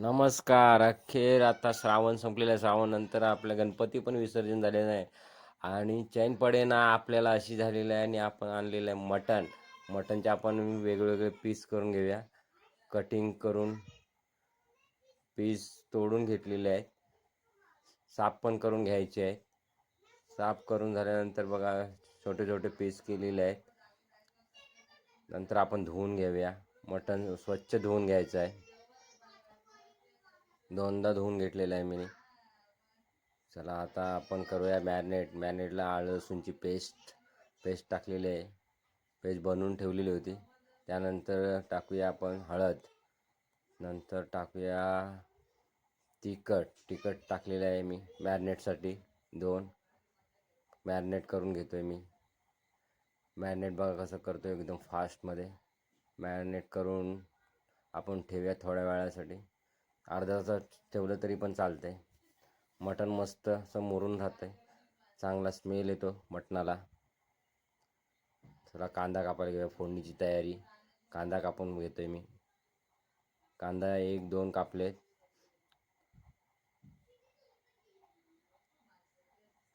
नमस्कार. अखेर आता श्रावण संपलेला आहे. श्रावण नंतर आपलं गणपती पण विसर्जन झालेलं आहे. आणि चैन पडेना आपल्याला अशी झालेली आहे आणि आपण आणलेलं आहे मटण. मटणचे आपण वेगवेगळे पीस करून घेऊया. कटिंग करून पीस तोडून घेतलेले आहेत. साफ पण करून घ्यायचे आहे साफ करून झाल्यानंतर बघा छोटे छोटे पीस केलेले आहेत. नंतर आपण धुवून घेऊया. मटण स्वच्छ धुवून घ्यायचं आहे. दोनदा धुवून घेतलेलं आहे मी चला आता आपण करूया मॅरिनेट मॅरिनेटला आलं लसूणची पेस्ट पेस्ट टाकलेली आहे. पेस्ट बनवून ठेवलेली होती. त्यानंतर टाकूया आपण हळद. नंतर टाकूया तिखट. तिखट टाकलेलं आहे मी मॅरिनेटसाठी दोन. मॅरिनेट करून घेतो आहे मी. मॅरिनेट बघा कसं करतो एकदम फास्टमध्ये मॅरिनेट करून आपण ठेवूया थोड्या वेळासाठी. अर्धा तास ठेवलं तरी पण चालतं आहे मटण मस्त असं मुरून राहतं आहे चांगला स्मेल येतो मटणाला. थोडा कांदा कापायला घेऊया फोडणीची तयारी. कांदा कापून घेतो आहे मी. कांदा एक दोन कापले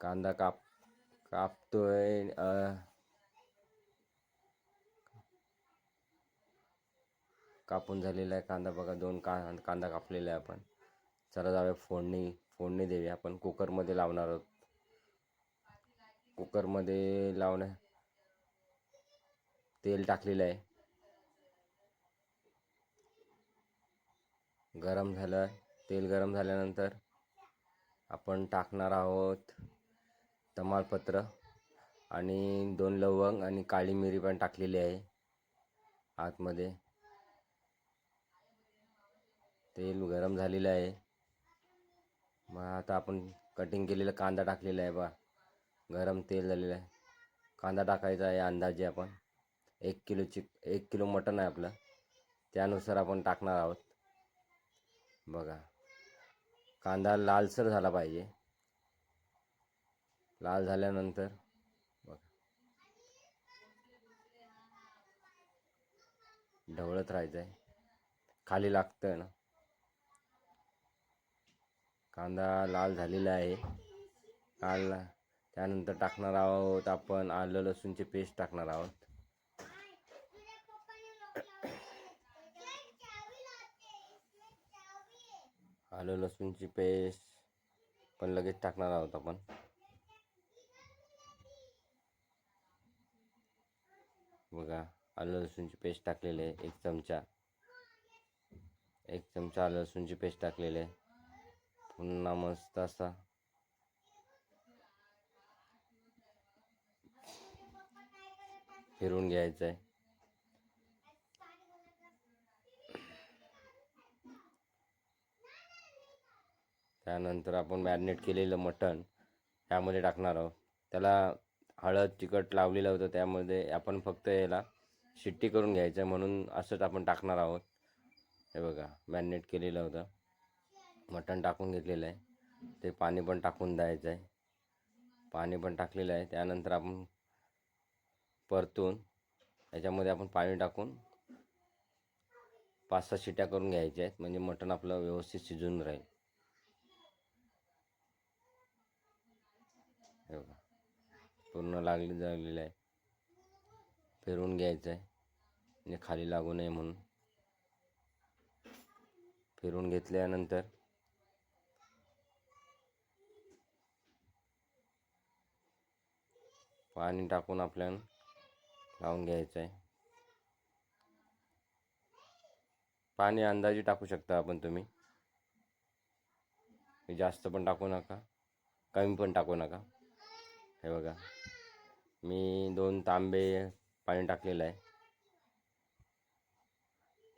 कांदा काप कापतोय कापून झालेला आहे कांदा बघा दोन का कांदा कापलेला आहे आपण. चला जाऊया फोडणी फोडणी देऊया. आपण कुकरमध्ये लावणार आहोत. कुकरमध्ये लावण्या तेल टाकलेलं आहे. गरम झालं तेल गरम झाल्यानंतर आपण टाकणार आहोत तमालपत्र आणि दोन लवंग आणि काळी मिरी पण टाकलेली आहे आतमध्ये. तेल गरम झालेलं आहे. मग आता आपण कटिंग केलेला कांदा टाकलेला आहे बा. गरम तेल झालेलं आहे. कांदा टाकायचा आहे अंदाजे आपण. एक किलोची एक किलो मटण आहे आपलं. त्यानुसार आपण टाकणार आहोत. बघा. कांदा लालसर झाला पाहिजे. लाल झाल्यानंतर बघा. ढवळत राहायचं आहे खाली लागतं आहे ना. कांदा लाल झालेला आहे. लाल त्यानंतर टाकणार आहोत आपण आलं लसूणची पेस्ट टाकणार आहोत. आलं लसूणची पेस्ट पण लगेच टाकणार आहोत आपण. बघा आलं लसूणची पेस्ट टाकलेली आहे. एक चमचा. एक चमचा आलं लसूणची पेस्ट टाकलेली आहे. पुन्हा मस्त असा फिरून घ्यायचं आहे त्यानंतर आपण मॅरिनेट केलेलं मटण त्यामध्ये टाकणार आहोत. त्याला हळद तिखट लावलेलं होतं त्यामध्ये आपण फक्त याला शिट्टी करून घ्यायचं आहे म्हणून असंच आपण टाकणार आहोत. हे बघा मॅरिनेट केलेलं होतं. मटण टाकून घेतलेलं आहे. ते पाणी पण टाकून द्यायचं आहे. पाणी पण टाकलेलं आहे. त्यानंतर आपण परतून याच्यामध्ये आपण पाणी टाकून पाच सहा शिट्या करून घ्यायच्या आहेत. म्हणजे मटण आपलं व्यवस्थित शिजून राहील. हे बघा. पूर्ण लागली झालेलं आहे. फिरवून घ्यायचं आहे. म्हणजे खाली लागू नये म्हणून. फिरून घेतल्यानंतर पाणी टाकून आपल्याला लावून घ्यायचं आहे. पाणी अंदाजे टाकू शकता आपण तुम्ही. जास्त पण टाकू नका कमी पण टाकू नका. हे बघा मी दोन तांबे पाणी टाकलेलं आहे.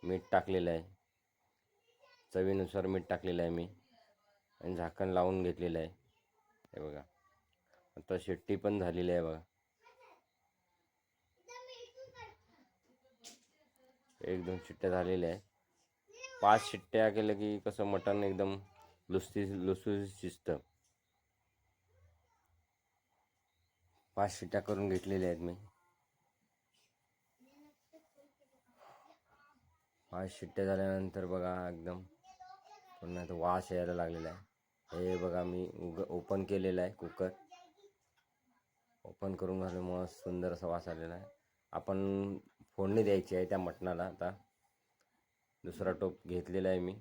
मीठ टाकलेलं आहे. चवीनुसार मीठ टाकलेलं आहे मी. आणि झाकण लावून घेतलेलं आहे. हे बघा आता शिट्टी पण झालेली आहे बघा. एक दोन शिट्ट्या झालेल्या आहे. पाच शिट्ट्या केलं की कसं मटण एकदम लुसती लुसलुसीत शिजतं. पाच शिट्ट्या करून घेतलेल्या आहेत मी. पाच शिट्ट्या झाल्यानंतर बघा एकदम पुन्हा तो वास यायला लागलेला आहे. हे बघा मी उग ओपन केलेलं आहे कुकर. ओपन करून घालून मस्त सुंदर असा वास आलेला आहे. आपण फोडणी द्यायची आहे त्या मटणाला. आता दुसरा टोप घेतलेला आहे मी.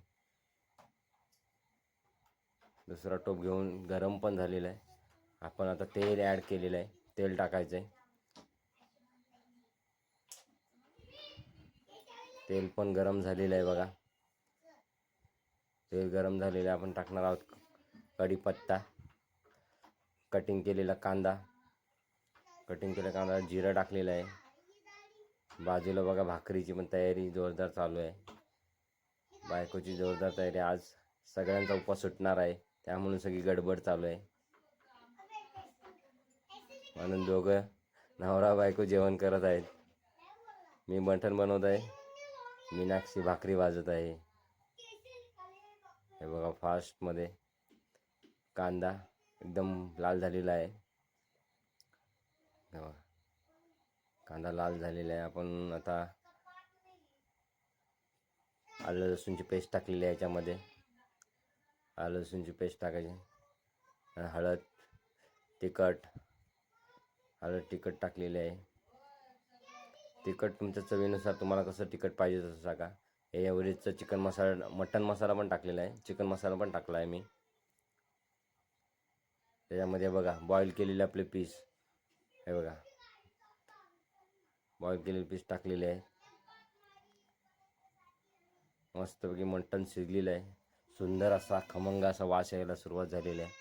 दुसरा टोप घेऊन गरम पण झालेला आहे. आपण आता तेल ॲड केलेलं आहे. तेल टाकायचं आहे तेल पण गरम झालेलं आहे बघा. तेल गरम झालेलं आहे. आपण टाकणार आहोत कढीपत्ता. कटिंग केलेला कांदा. कटिंग केलेला कांदा जिरं टाकलेलं आहे. बाजूला बघा भाकरीची पण तयारी जोरदार चालू आहे. बायकोची जोरदार तयारी. आज सगळ्यांचा उपवास सुटणार आहे त्यामुळे सगळी गडबड चालू आहे. म्हणून दोघं नवरा बायको जेवण करत आहेत. मी मटण बनवत आहे. मीनाक्षी भाकरी वाजत आहे. हे बघा फास्टमध्ये कांदा एकदम लाल झालेला आहे. बघा. कांदा लाल झालेला आहे. आपण आता आलं लसूणची पेस्ट टाकलेली आहे याच्यामध्ये. आलं लसूणची पेस्ट टाकायची. हळद तिखट हळद तिखट टाकलेली आहे. तिखट तुमच्या चवीनुसार तुम्हाला कसं तिखट पाहिजे तसं टाका हे चिकन मसाला मटन मसाला पण टाकलेला आहे. चिकन मसाला पण टाकला आहे मी. त्याच्यामध्ये बघा बॉईल केलेले आपले पीस हे बघा. बॉईल केलेले पीस टाकलेले आहे. मस्तपैकी मटण शिजलेलं आहे. सुंदर असा खमंग असा वास यायला सुरुवात झालेली आहे.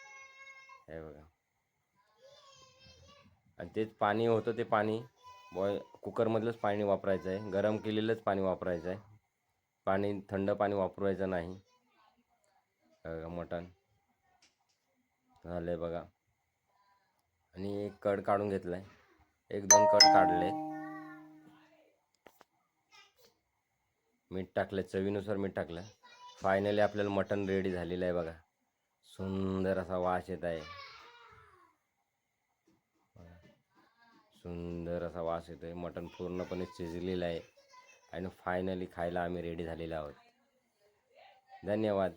हे बघा. आणि तेच पाणी होतं ते पाणी. बॉय कुकरमधलंच पाणी वापरायचं आहे. गरम केलेलंच पाणी वापरायचं आहे. पाणी थंड पाणी वापरायचं नाही. बघा मटण. झालं आहे बघा. आणि एक कड काढून घेतला आहे एक दोन कड काढले मीठ टाकलं चवीनुसार मीठ टाकलं. फायनली आपल्याला मटण रेडी झालेलं आहे बघा. सुंदर असा वास येत आहे. सुंदर असा वास येतो आहे मटण पूर्णपणे शिजलेलं आहे. आणि फायनली खायला आम्ही रेडी झालेलो आहोत. धन्यवाद.